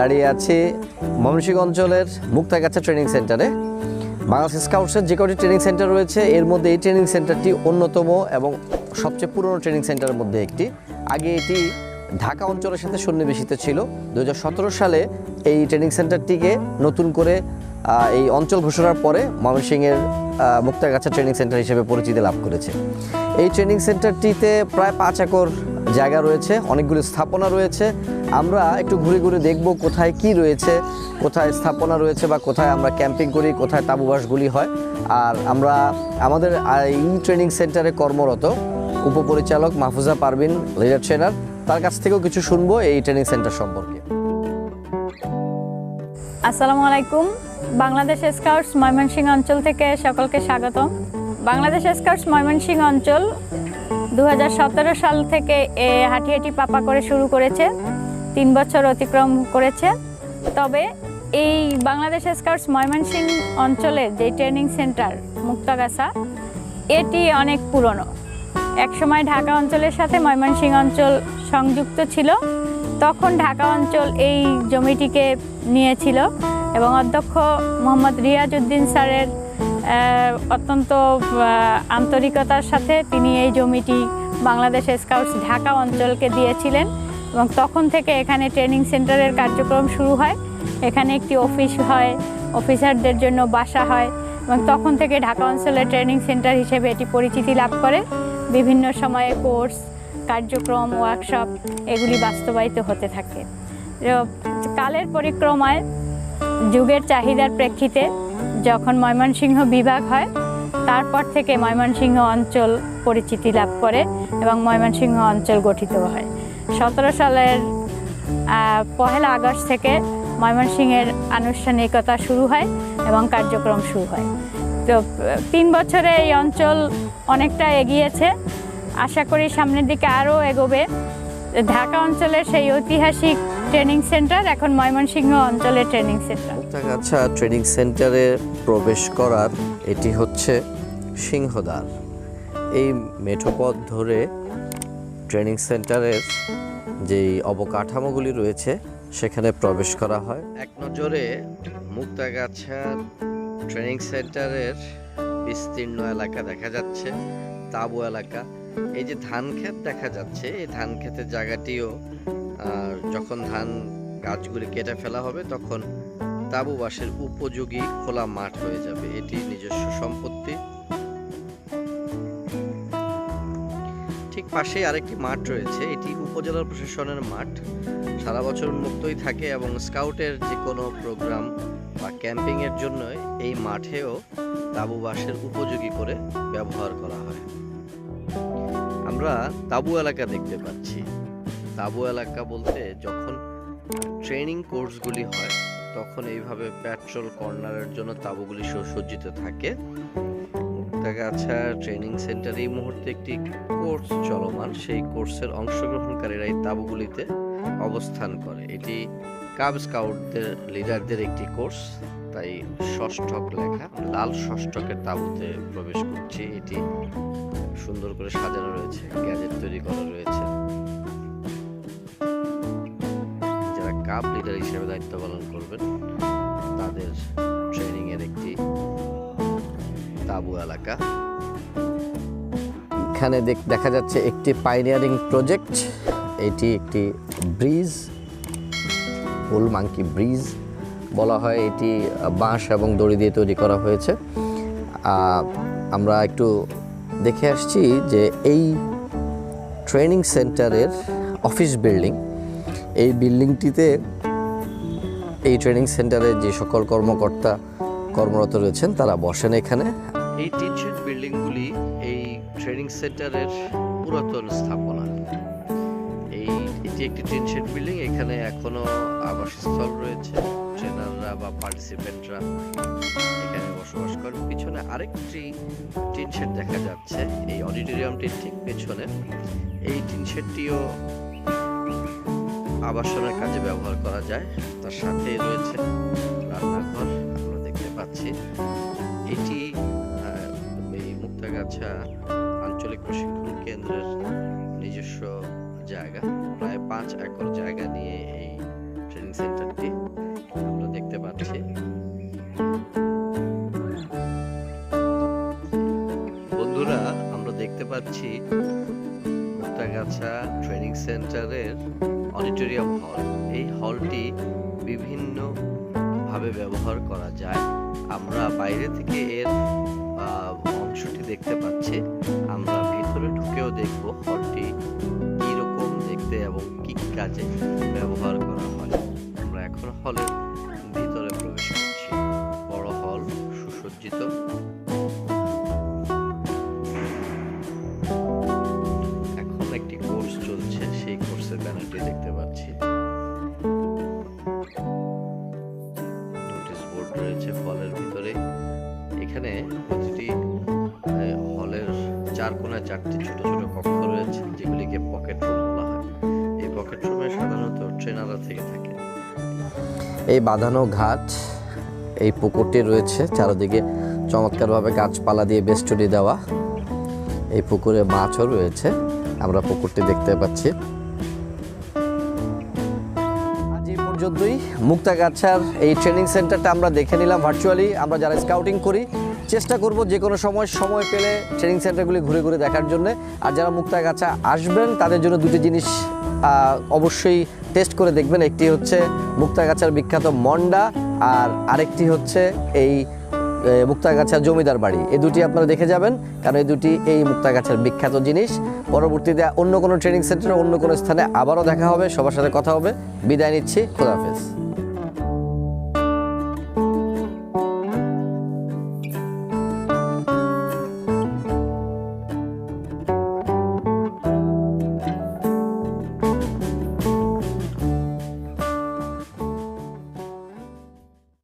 দাঁড়িয়ে আছি ময়মনসিংহ অঞ্চলের মুক্তাগাছা ট্রেনিং সেন্টারে। বাংলাদেশ স্কাউটসের যে কটি ট্রেনিং সেন্টার রয়েছে, এর মধ্যে এই ট্রেনিং সেন্টারটি অন্যতম এবং সবচেয়ে পুরনো ট্রেনিং সেন্টারের মধ্যে একটি। আগে এটি ঢাকা অঞ্চলের সাথে সন্নিবেশিত ছিল। দু হাজার সতেরো সালে এই ট্রেনিং সেন্টারটিকে নতুন করে এই অঞ্চল ঘোষণার পরে ময়মনসিংহের মুক্তাগাছা ট্রেনিং সেন্টার হিসেবে পরিচিতি লাভ করেছে। এই ট্রেনিং সেন্টারটিতে প্রায় পাঁচ একর জায়গা রয়েছে, অনেকগুলো স্থাপনা রয়েছে। আমরা একটু ঘুরে ঘুরে দেখব কোথায় কি রয়েছে, কোথায় স্থাপনা রয়েছে বা কোথায় আমরা ক্যাম্পিং করি, কোথায় তাবুবাসগুলি হয়। আর আমরা, আমাদের এই ট্রেনিং সেন্টারে কর্মরত উপপরিচালক মাহফুজা পারভিন লিডার ট্রেনার তার কাছ থেকেও কিছু শুনব এই ট্রেনিং সেন্টার সম্পর্কে। আসসালামু আলাইকুম। বাংলাদেশ স্কাউটস ময়মনসিংহ অঞ্চল থেকে সকলকে স্বাগতম। বাংলাদেশ স্কাউটস ময়মনসিংহ অঞ্চল দু হাজার সতেরো সাল থেকে এ হাঁটি হাঁটি পাপা করে শুরু করেছে, তিন বছর অতিক্রম করেছে। তবে এই বাংলাদেশ স্কাউটস ময়মনসিংহ অঞ্চলের যে ট্রেনিং সেন্টার, মুক্তাগাছা, এটি অনেক পুরনো। একসময় ঢাকা অঞ্চলের সাথে ময়মনসিংহ অঞ্চল সংযুক্ত ছিল। তখন ঢাকা অঞ্চল এই জমিটিকে নিয়েছিল এবং অধ্যক্ষ মোহাম্মদ রিয়াজ উদ্দিন স্যারের অত্যন্ত আন্তরিকতার সাথে তিনি এই জমিটি বাংলাদেশ স্কাউটস ঢাকা অঞ্চলকে দিয়েছিলেন এবং তখন থেকে এখানে ট্রেনিং সেন্টারের কার্যক্রম শুরু হয়। এখানে একটি অফিস হয়, অফিসারদের জন্য বাসা হয় এবং তখন থেকে ঢাকা অঞ্চলের ট্রেনিং সেন্টার হিসেবে এটি পরিচিতি লাভ করে। বিভিন্ন সময়ে কোর্স, কার্যক্রম, ওয়ার্কশপ এগুলি বাস্তবায়িত হতে থাকে। কালের পরিক্রমায় যুগের চাহিদার প্রেক্ষিতে যখন ময়মনসিংহ বিভাগ হয়, তারপর থেকে ময়মনসিংহ অঞ্চল পরিচিতি লাভ করে এবং ময়মনসিংহ অঞ্চল গঠিত হয়। সতেরো সালের পহেলা আগস্ট থেকে ময়মনসিংহের আনুষ্ঠানিকতা শুরু হয় এবং কার্যক্রম শুরু হয়। তো, তিন বছরে এই অঞ্চল অনেকটা এগিয়েছে। আশা করি সামনের দিকে আরও এগোবে। ঢাকা অঞ্চলের সেই ঐতিহাসিক ট্রেনিং সেন্টার, এখন ময়মনসিংহ অঞ্চলের ট্রেনিং সেন্টার। মুক্তাগাছা ট্রেনিং সেন্টারে প্রবেশ করার এটি হচ্ছে সিংহদ্বার। এই মেঠোপথ ধরে ট্রেনিং সেন্টারের যেই অবকাঠামোগুলি রয়েছে, সেখানে প্রবেশ করা হয়। এক নজরে মুক্তাগাছা ট্রেনিং সেন্টারের বিস্তীর্ণ এলাকা দেখা যাচ্ছে, তাবু এলাকা। এই যে ধান ক্ষেত দেখা যাচ্ছে, এই ধান ক্ষেতের জায়গাটিও যখন ধান গাছগুলি কেটে ফেলা হবে, তখন তাবু বাসের উপযোগী খোলা মাঠ হয়ে যাবে। এটি নিজস্ব সম্পত্তি। ঠিক পাশেই আরেকটি মাঠ রয়েছে। এটি উপজেলা প্রশাসনের মাঠ। সারা বছর উন্মুক্তই থাকে এবং স্কাউটের যে কোনো প্রোগ্রাম বা ক্যাম্পিং এর জন্য এই মাঠেও তাবু বাসের উপযোগী করে ব্যবহার করা হয়। আমরা তাবু এলাকা দেখতে পাচ্ছি। তাবু এলাকা বলতে যখন ট্রেনিং কোর্সগুলি হয়, তখন এইভাবে পেট্রোল কর্নারের জন্য তাবুগুলি সুসজ্জিত থাকে। মুক্তাগাছা ট্রেনিং সেন্টার এই মুহূর্তে একটি কোর্স চলমান। সেই কোর্সের অংশগ্রহণকারীরা এই তাবুগুলিতে অবস্থান করে। এটি কাব স্কাউটদের লিডারদের একটি কোর্স তাই ষষ্ঠক লেখা, লাল ষষ্ঠকের তাবুতে প্রবেশ করছি। এটি সুন্দর করে সাজানো রয়েছে গ্যাজেট তৈরি করা রয়েছে। কাপ লিডার হিসেবে দায়িত্ব পালন করবেন। তাদের ট্রেনিং এর একটি তাবু এলাকা। এখানে দেখ- যাচ্ছে একটি পাইনিয়ারিং প্রজেক্ট এটি একটি ব্রিজ ফুল মাঙ্কি ব্রিজ বলা হয়। এটি বাঁশ এবং দড়ি দিয়ে তৈরি করা হয়েছে। আমরা একটু দেখে আসছি যে এই ট্রেনিং সেন্টারের অফিস বিল্ডিং এই বিল্ডিংটিতে এই ট্রেনিং সেন্টারে যে সকল কর্মকর্তা কর্মরত রয়েছেন, তারা বসেন এখানে। এই টিনশেড বিল্ডিংগুলি এই ট্রেনিং সেন্টারের পুরাতন স্থাপনা। এই, এটি একটি টিনশেড বিল্ডিং, এখানে এখনও আবাসস্থল রয়েছে। ট্রেনাররা বা পার্টিসিপেন্টরা এখানে বসবাস করেন। পিছনে আরেকটি টিনশেড দেখা যাচ্ছে। এই অডিটোরিয়ামটির ঠিক পেছনে এই টিনশেডটিও আবাসনের কাজে ব্যবহার করা যায়। তার সাথে রয়েছে রান্নাঘর, আমরা দেখতে পাচ্ছি। এটি এই মুক্তাগাছা আঞ্চলিক প্রশিক্ষণ কেন্দ্রের নিজস্ব জায়গা। প্রায় পাঁচ একর জায়গা নিয়ে এই ট্রেনিং সেন্টারটি হচ্ছে বন্ধুরা, আমরা দেখতে পাচ্ছি মুক্তাগাছা ট্রেনিং সেন্টারের অডিটোরিয়াম হল। এই হলটি বিভিন্ন ভাবে ব্যবহার করা যায়। আমরা বাইরে থেকে এর অংশটি দেখতে পাচ্ছি। আমরা ভিতরে ঢুকেও দেখব হলটি কি রকম দেখতে এবং কি কাজে ব্যবহার করা হয়। আমরা এখন হলের ভিতরে প্রবেশ করছি। বড় হল, সুসজ্জিত। কোর্সের ব্যানারটি দেখতে পাচ্ছি। নোটিশ বোর্ড রয়েছে হলের ভিতরে। এখানে প্রতিটি হলের চার কোনায় চারটি ছোট ছোট কক্ষ রয়েছে, যেগুলিকে পকেট রুম বলা হয়। এই পকেট রুমে সাধারণত ট্রেনাররা থেকে থাকে। এই বাঁধানো ঘাট, এই পুকুরটি রয়েছে। চারদিকে চমৎকারভাবে গাছপালা দিয়ে বেষ্টনী দেওয়া। এই পুকুরে মাছও রয়েছে। আমরা পুকুরটি দেখতে পাচ্ছি। মুক্তাগাছার এই ট্রেনিং সেন্টারটা আমরা দেখে নিলাম ভার্চুয়ালি আমরা যারা স্কাউটিং করি, চেষ্টা করব যে কোনো সময় সময় পেলে ট্রেনিং সেন্টারগুলি ঘুরে ঘুরে দেখার জন্য। আর যারা মুক্তাগাছা আসবেন, তাদের জন্য দুটি জিনিস অবশ্যই টেস্ট করে দেখবেন। একটি হচ্ছে মুক্তাগাছার বিখ্যাত মন্ডা, আর আরেকটি হচ্ছে এই মুক্তাগাছার জমিদার বাড়ি। এই দুটি আপনারা দেখে যাবেন, কারণ এই দুটি এই মুক্তাগাছার বিখ্যাত জিনিস। পরবর্তীতে অন্য কোনো ট্রেনিং সেন্টারে অন্য কোনো স্থানে আবারও দেখা হবে। সবার সাথে কথা হবে। বিদায় নিচ্ছি। খোদাহাফেজ